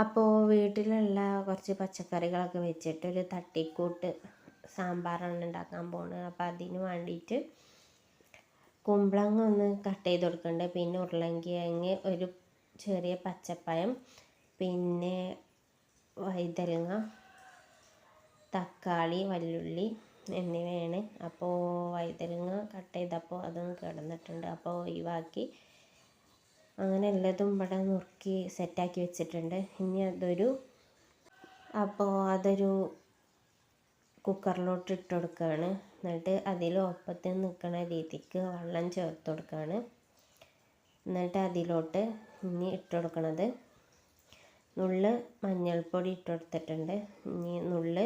അപ്പോൾ വീട്ടിലുള്ള കുറച്ച് പച്ചക്കറികളൊക്കെ വെച്ചിട്ട് ഒരു തട്ടിക്കൂട്ട് സാമ്പാറാണ് ഉണ്ടാക്കാൻ പോകുന്നത് അപ്പോൾ അതിന് വേണ്ടിയിട്ട് കുമ്പളങ്ങ ഒന്ന് കട്ട് ചെയ്ത് കൊടുക്കുന്നുണ്ട് പിന്നെ ഉരുളങ്കിഴങ്ങ് ഒരു ചെറിയ പച്ചപ്പഴം പിന്നെ വൈതലങ്ങ തക്കാളി വല്ലുള്ളി എന്നിവയാണ്. അപ്പോൾ വൈതലങ്ങ കട്ട് ചെയ്തപ്പോൾ അതൊന്ന് കിടന്നിട്ടുണ്ട്. അപ്പോൾ ഒഴിവാക്കി അങ്ങനെ എല്ലാതും ഇവിടെ നുറുക്കി സെറ്റാക്കി വെച്ചിട്ടുണ്ട്. ഇനി അതൊരു അപ്പോൾ അതൊരു കുക്കറിലോട്ട് ഇട്ട് കൊടുക്കുകയാണ്. എന്നിട്ട് അതിൽ ഒപ്പത്തിൽ നിൽക്കുന്ന രീതിക്ക് വെള്ളം ചേർത്ത് കൊടുക്കുകയാണ്. എന്നിട്ട് അതിലോട്ട് ഇനി ഇട്ട് കൊടുക്കണത് നുള്ള് മഞ്ഞൾപ്പൊടി ഇട്ട് കൊടുത്തിട്ടുണ്ട്. ഇനി നുള്ള്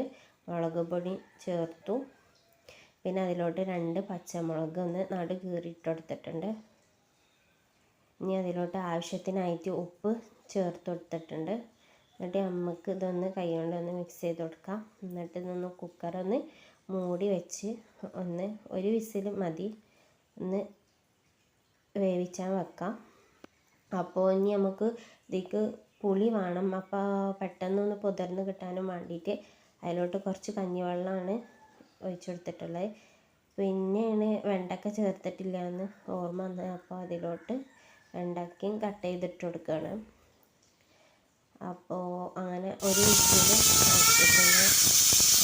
മുളക് പൊടി ചേർത്തു. പിന്നെ അതിലോട്ട് രണ്ട് പച്ചമുളക് ഒന്ന് നടു കീറി ഇട്ട് കൊടുത്തിട്ടുണ്ട്. ഇനി അതിലോട്ട് ആവശ്യത്തിനായിട്ട് ഉപ്പ് ചേർത്ത് കൊടുത്തിട്ടുണ്ട്. എന്നിട്ട് നമുക്ക് ഇതൊന്ന് കൈകൊണ്ട് ഒന്ന് മിക്സ് ചെയ്ത് കൊടുക്കാം. എന്നിട്ട് ഇതൊന്ന് കുക്കറൊന്ന് മൂടി വെച്ച് ഒന്ന് ഒരു വിസിൽ മതി. ഒന്ന് വേവിച്ചാൽ വെക്കാം. അപ്പോൾ ഇനി നമുക്ക് ഇതിക്ക് പുളി വേണം. അപ്പോൾ പെട്ടെന്നൊന്ന് പുതിർന്ന് കിട്ടാനും വേണ്ടിയിട്ട് അതിലോട്ട് കുറച്ച് കഞ്ഞിവെള്ളമാണ് ഒഴിച്ചു കൊടുത്തിട്ടുള്ളത്. പിന്നെയാണ് വെണ്ടക്ക ചേർത്തിട്ടില്ല എന്ന് ഓർമ്മ വന്നത്. അപ്പോൾ അതിലോട്ട് വെണ്ടയ്ക്കയും കട്ട് ചെയ്തിട്ട് കൊടുക്കുകയാണ് അപ്പോൾ അങ്ങനെ ഒരു വിസിൽ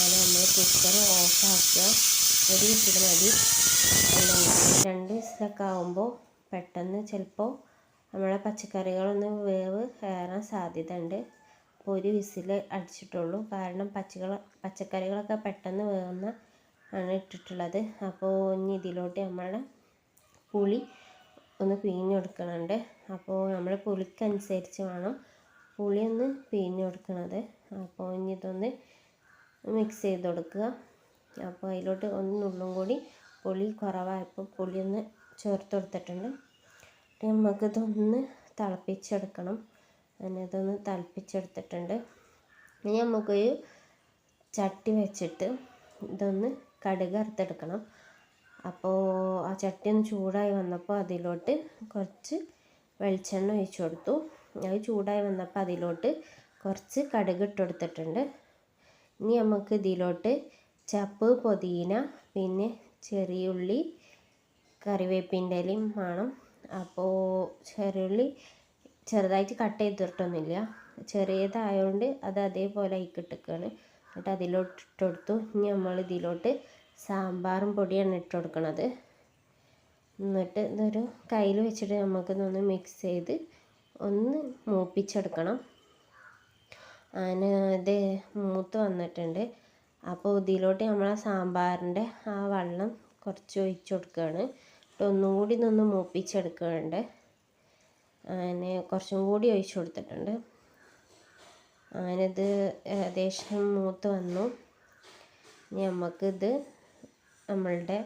അങ്ങനെ നമ്മൾ കുക്കർ ഓഫാക്കുക ഒരു വിസിൽ മതി. രണ്ട് വിസിലൊക്കെ ആകുമ്പോൾ പെട്ടെന്ന് ചിലപ്പോൾ നമ്മളെ പച്ചക്കറികളൊന്ന് വേവ് കയറാൻ സാധ്യത ഉണ്ട് അപ്പോൾ ഒരു വിസിൽ അടിച്ചിട്ടുള്ളൂ. കാരണം പച്ചകൾ പച്ചക്കറികളൊക്കെ പെട്ടെന്ന് വേവുന്ന ആണ് ഇട്ടിട്ടുള്ളത്. അപ്പോൾ ഇനി ഇതിലോട്ട് നമ്മൾ പുളി ഒന്ന് പിഴിഞ്ഞെടുക്കണുണ്ട് അപ്പോൾ നമ്മൾ പുളിക്കനുസരിച്ച് വേണം പുളി ഒന്ന് പിഴിഞ്ഞെടുക്കണത് അപ്പോൾ ഇനി ഇതൊന്ന് മിക്സ് ചെയ്ത് കൊടുക്കുക. അപ്പോൾ അതിലോട്ട് ഒന്നുള്ളും കൂടി പുളി കുറവായപ്പോൾ പുളി ഒന്ന് ചേർത്ത് കൊടുത്തിട്ടുണ്ട്. നമുക്കിതൊന്ന് തിളപ്പിച്ചെടുക്കണം. അങ്ങനെ ഇതൊന്ന് തിളപ്പിച്ചെടുത്തിട്ടുണ്ട്. ഇനി നമുക്കൊരു ചട്ടി വെച്ചിട്ട് ഇതൊന്ന് കടുക് അറുത്തെടുക്കണം അപ്പോൾ ആ ചട്ടി ഒന്ന് ചൂടായി വന്നപ്പോൾ അതിലോട്ട് കുറച്ച് വെളിച്ചെണ്ണ ഒഴിച്ചു കൊടുത്തു. അത് ചൂടായി വന്നപ്പോൾ അതിലോട്ട് കുറച്ച് കടുക് ഇട്ട് കൊടുത്തിട്ടുണ്ട്. ഇനി നമുക്ക് ഇതിലോട്ട് ചപ്പ് പുതിന പിന്നെ ചെറിയുള്ളി കറിവേപ്പിന്റെ ഇലയും വേണം. അപ്പോൾ ചെറിയുള്ളി ചെറുതായിട്ട് കട്ട് ചെയ്തിട്ടൊന്നുമില്ല ചെറിയതായതുകൊണ്ട് അത് അതേപോലെ ആയിക്കിട്ടിക്കാണ് എന്നിട്ട് അതിലോട്ട് ഇട്ട് കൊടുത്തു. ഇനി നമ്മൾ ഇതിലോട്ട് സാമ്പാറും പൊടിയാണ് ഇട്ട് കൊടുക്കുന്നത് എന്നിട്ട് ഇതൊരു കയ്യിൽ വെച്ചിട്ട് നമുക്കിതൊന്ന് മിക്സ് ചെയ്ത് ഒന്ന് മൂപ്പിച്ചെടുക്കണം. അതിന് ഇത് മൂത്ത് വന്നിട്ടുണ്ട്. അപ്പോൾ ഇതിലോട്ട് നമ്മൾ ആ സാമ്പാറിന്റെ ആ വെള്ളം കുറച്ച് ഒഴിച്ച് കൊടുക്കുകയാണ്. എന്നിട്ട് ഒന്നുകൂടി ഇതൊന്ന് മൂപ്പിച്ചെടുക്കുന്നുണ്ട് അതിന് കുറച്ചും കൂടി ഒഴിച്ചു കൊടുത്തിട്ടുണ്ട്. അതിനത് ഏകദേശം മൂത്ത് വന്നു. ഇനി നമുക്കിത് നമ്മളുടെ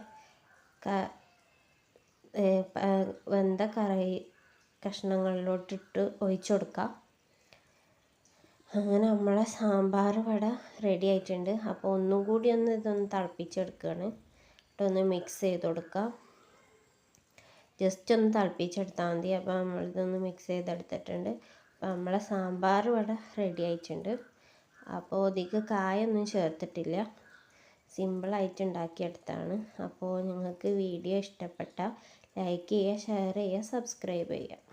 ക വെന്ത കറി കഷ്ണങ്ങളിലോട്ടിട്ട് ഒഴിച്ചു കൊടുക്കുക അങ്ങനെ നമ്മളെ സാമ്പാർ വട റെഡി ആയിട്ടുണ്ട്. അപ്പോൾ ഒന്നും കൂടി ഒന്ന് ഇതൊന്ന് തിളപ്പിച്ചെടുക്കുകയാണ്. ഇട്ടൊന്ന് മിക്സ് ചെയ്ത് കൊടുക്കാം ജസ്റ്റ് ഒന്ന് തിളപ്പിച്ചെടുത്താൽ മതി. അപ്പോൾ നമ്മളിതൊന്ന് മിക്സ് ചെയ്തെടുത്തിട്ടുണ്ട്. അപ്പോൾ നമ്മളെ സാമ്പാർ വട റെഡി ആയിട്ടുണ്ട്. അപ്പോൾ ഇതിക്ക് കായൊന്നും ചേർത്തിട്ടില്ല. സിമ്പിളായിട്ട് ഉണ്ടാക്കിയെടുത്താണ് അപ്പോൾ നിങ്ങൾക്ക് വീഡിയോ ഇഷ്ടപ്പെട്ടാൽ ലൈക്ക് ചെയ്യുക ഷെയർ ചെയ്യുക സബ്സ്ക്രൈബ് ചെയ്യുക.